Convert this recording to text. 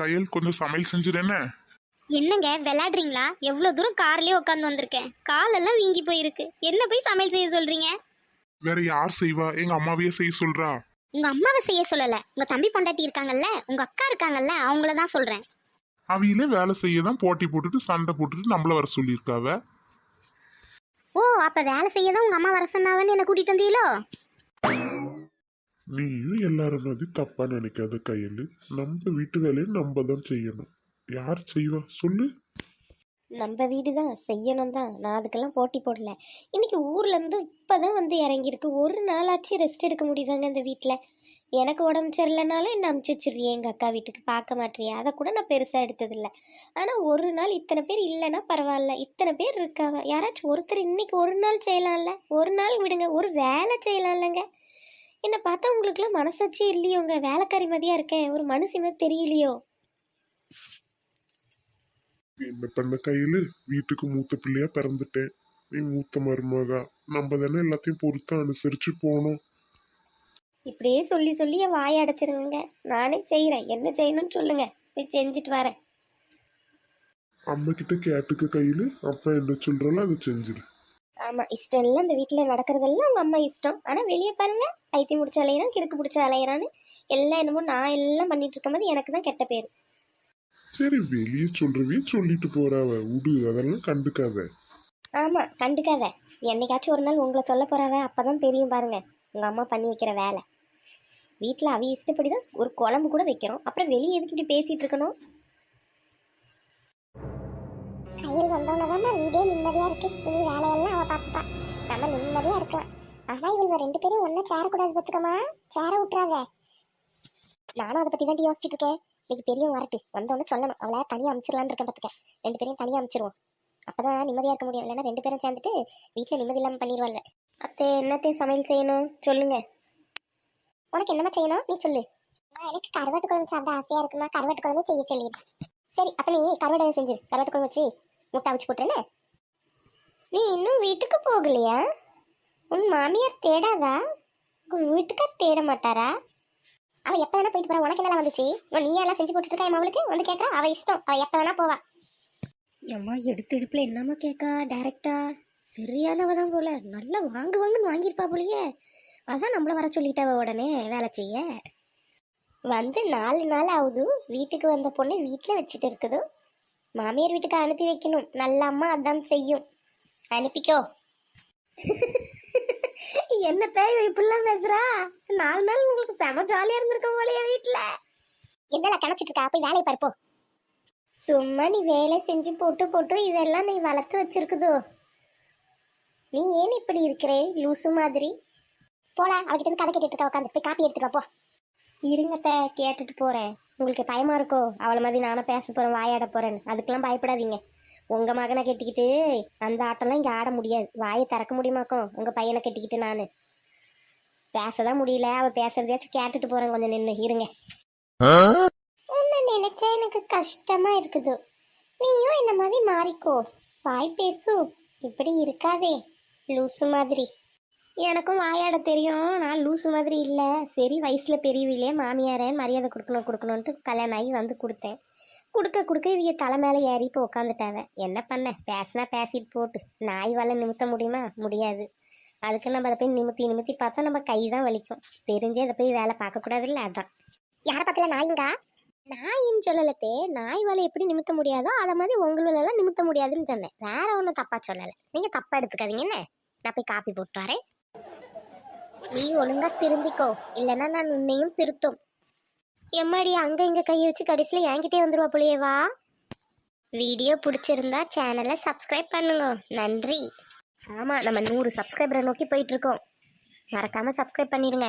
கையல் கொஞ்சம் சமையல் செஞ்சிருஎன்ன என்னங்க விளையாடுறீங்களா? எவ்வளோ தூரம் கார்லயே உட்காந்து வந்திருக்கேன். காலெல்லாம் வீங்கி போயிருக்கு. என்ன போய் சமையல் செய்ய சொல்றீங்க? வேற யார் செய்வா? எங்க அம்மாவையே செய்ய சொல்றா. உங்க அம்மாவை செய்ய சொல்லல. உங்க தம்பி பொண்டாட்டி இருக்காங்கல்ல உங்க அக்கா இருக்காங்கல்ல அவங்கள தான் சொல்றேன். அவையிலே வேலை செய்ய தான் போட்டி போட்டுட்டு சண்டை போட்டுட்டு நம்மள வர சொல்லியிருக்காவ? ஓ அப்ப வேலை செய்ய தான் உங்க அம்மா வர சொன்னாவன்னு என்ன கூட்டிட்டு வந்தீங்களோ? நீயும் எல்லாரும் மாதிரி தப்பாக நினைக்காத கையில் நம்ம வீட்டு வேலையை நம்ம தான் செய்யணும். யார் செய்வா? சொல்லு. நம்ம வீடு தான். செய்யணும் தான். நான் அதுக்கெல்லாம் போட்டி போடல. இன்னைக்கு ஊர்லேருந்து இப்போ தான் வந்து இறங்கியிருக்கு. ஒரு நாளாச்சு ரெஸ்ட் எடுக்க முடியுதாங்க இந்த வீட்டில் எனக்கு உடம்பு சரியில்லைனாலும் என்ன அமுச்சு வச்சிடுறியே? எங்கள் அக்கா வீட்டுக்கு பார்க்க மாட்டிறியே அதை கூட நான் பெருசாக எடுத்ததில்ல. ஆனால் ஒரு நாள் இத்தனை பேர் இல்லைன்னா பரவாயில்ல. இத்தனை பேர் இருக்காங்க யாராச்சும் ஒருத்தர் இன்னைக்கு ஒரு நாள் செய்யலாம்ல? ஒரு நாள் விடுங்க. ஒரு வேலை செய்யலாம்லங்க. என்னை பார்த்தா உங்களுக்குலாம் மனசாட்சியே இல்லையோங்க. வேலைக்காரி மதியாக இருக்கேன். ஒரு மனுஷி மாதிரி தெரியலையோ? என்ன பண்ண கையில? வீட்டுக்கு மூத்த பிள்ளையா பிறந்துட்டேன். நீ மூத்த மருமகா. நம்ம தானே எல்லாத்தையும் பொறுத்து அனுசரிச்சு போகணும். இப்படியே சொல்லி சொல்லி என் வாயை அடைச்சிருங்க நானே செய்கிறேன் என்ன செய்யணும்னு சொல்லுங்க. போய் செஞ்சுட்டு வரேன். அம்மா கிட்ட கேட்டுக்க கையில. அப்பா என்ன சொல்றாலும் அதை செஞ்சிரு. ஆமாம் இஷ்டம் இல்லை இந்த வீட்டில் நடக்கிறதெல்லாம் உங்கள் அம்மா இஷ்டம். ஆனால் வெளியே பாருங்க ஐத்தி முடிச்ச அலையிறான் கிறுக்கு பிடிச்ச அலையிறான்னு எல்லாம் என்னமோ நான் எல்லாம் பண்ணிட்டு இருக்கும்போது எனக்கு தான் கெட்ட பேர். சரி வெளியே சொல்றவே சொல்லிட்டு போறாவ. விடு அதெல்லாம் கண்டுக்காத. ஆமாம் கண்டுக்காத. என்னைக்காச்சும் ஒரு நாள் உங்களை சொல்ல போகிறாவ அப்போ தான் தெரியும் பாருங்க. உங்கள் அம்மா பண்ணி வைக்கிற வேலை. வீட்டில் அவ இஷ்டப்படி தான் ஒரு குழம்பு கூட வைக்கிறோம். அப்புறம் வெளியே எதுக்கு இப்படி பேசிகிட்டு இருக்கணும்? கையில் வந்தவனதாம்மா வீடே நிம்மதியாக இருக்குது இனி வேலையெல்லாம் அவள் பார்த்துப்பா நம்ம நிம்மதியாக இருக்கலாம். ஆனால் இவங்க ரெண்டு பேரும் ஒன்னா சேரக்கூடாது பார்த்துக்கமா சேர விட்றாத நானும் அதை பற்றி தான் யோசிச்சுட்டு இருக்கேன். இன்னைக்கு பெரியவங்க வரட்டு. வந்தோடனே சொல்லணும். அவளை தனியாக அமிச்சிடலான்னு இருக்கேன் பார்த்துக்க ரெண்டு பேரையும் தனியாக அமிச்சிருவோம். அப்போ தான் நிம்மதியாக இருக்க முடியும். இல்லைன்னா ரெண்டு பேரும் சேர்ந்துட்டு வீட்டில் நிம்மதி இல்லாமல் பண்ணிடுவாள் அத்தை என்னத்தையும் சமையல் செய்யணும்? சொல்லுங்க. உனக்கு என்னமா செய்யணும்? நீ சொல்லு. எனக்கு கருவாட்டு குழம்பு சாப்பிட ஆசையாக இருக்குமா? கருவாட்டு குழம்பு செய்ய சொல்லிடு. சரி அப்போ நீ கருவாடை செஞ்சிரு. கருவாட்டு குழம்பு வச்சு முட்டை அவிச்சு போட்டுறேன்னு நீ இன்னும் வீட்டுக்கு போகலையா? உன் மாமியார் தேடாதா? உங்கள் வீட்டுக்கார் தேட மாட்டாரா? அவ எப்ப வேணா போயிட்டு போறா. உனக்கு என்ன வந்துச்சு? உன் நீ எல்லாம் செஞ்சு போட்டுட்டு இருக்கா? என் அவளுக்கு வந்து கேட்கறா அவ இஷ்டம். அவ எப்ப வேணா போவா. அம்மா எடுத்து எடுப்பில் என்னம்மா கேட்கா டேரெக்டா சரியானவ தான் போல. நல்லா வாங்கு வாங்குன்னு வாங்கியிருப்பா போலயே. அதான் நம்மள வர சொல்லிட்டாவ உடனே வேலை செய்ய. வந்து நாலு நாள் ஆகுது. வீட்டுக்கு வந்த பொண்ணு வீட்டில் வச்சுட்டு இருக்குது. மாமியார் வீட்டுக்கு அனுப்பி வைக்கணும். நல்ல அம்மா அதான் செய்யும். அனுப்பிக்கோ. என்ன தேவை இப்படிலாம் பேசுறா? நாலு நாள் உங்களுக்கு செம ஜாலியாக இருந்திருக்க போலயே வீட்டில் என்னல கணச்சிட்டு இருக்கா? போய் வேலையை பார்ப்போம் சும்மா நீ வேலை செஞ்சு போட்டு போட்டு இதெல்லாம் நீ வளர்த்து வச்சிருக்குதோ? நீ ஏன் இப்படி இருக்கிறே? லூசு மாதிரி. போடா அவகிட்ட இருந்து கதை கேட்டுட்டு இருக்கா உட்காந்து போய் காப்பி எடுத்துட்டு போ. இருங்கத்த கேட்டுட்டு போறேன். உங்களுக்கு பயமா இருக்கோ? அவளை மாதிரி நானும் பேச போறேன் வாயாட போறேன் அதுக்கெல்லாம் பயப்படாதீங்க. உங்க மகனை கட்டிக்கிட்டு அந்த ஆட்டம்லாம் இங்க ஆட முடியாது. வாயை திறக்க முடியுமாக்கும்? உங்க பையனை கட்டிக்கிட்டு நான். பேசதான் முடியல. அவ பேசுறதையாச்சும் கேட்டுட்டு போறேன் கொஞ்சம் நின்று இருங்க. உன்னை நினைச்சா எனக்கு கஷ்டமா இருக்குது. நீயும் இந்த மாதிரி மாறிக்கோ? வாய் பேசு. இப்படி இருக்காதே. லூசு மாதிரி. எனக்கும் வாயாட தெரியும். நான் லூசு மாதிரி இல்லை. சரி வயசில் பெரியவிலே மாமியாரே மரியாதை கொடுக்கணும் கொடுக்கணுன்ட்டு கல்யாணம் ஆகி வந்து கொடுத்தேன். கொடுக்க கொடுக்க இவங்க தலை மேலே ஏறி இப்போ உட்காந்துட்டாவ என்ன பண்ண? பேசினா பேசிட்டு போட்டு. நாய் வாழை நிமித்த முடியுமா? முடியாது. அதுக்கு நம்ம அதை போய் நிமித்தி நிமித்தி பார்த்தா நம்ம கை தான் வலிக்கும். தெரிஞ்சே அதை போய் வேலை பார்க்கக்கூடாதுல்ல அதான். யாரை பார்க்கல நாயுங்கா? நாயின்னு சொல்லலத்தே. நாய் வேலை எப்படி நிமித்த முடியாதோ அதை மாதிரி உங்களெல்லாம் நிமித்த முடியாதுன்னு சொன்னேன். வேற ஒன்றும் தப்பா சொல்லலை. நீங்கள் தப்பாக எடுத்துக்காதீங்க என்ன? நான் போய் காப்பி போட்டு வரேன். நீ ஒழுங்கா திருந்திக்கோ. இல்லைன்னா நான் உன்னையும் திருத்தும். எம்மாடி அங்க இங்க கையை வச்சு கடைசியில் என்கிட்டே வந்துருவா புளியவா வா வீடியோ பிடிச்சிருந்தா சேனலை சப்ஸ்கிரைப் பண்ணுங்க. நன்றி. ஆமாம் நம்ம நூறு சப்ஸ்கிரைபரை நோக்கி போயிட்டு இருக்கோம். மறக்காம சப்ஸ்கிரைப் பண்ணிடுங்க.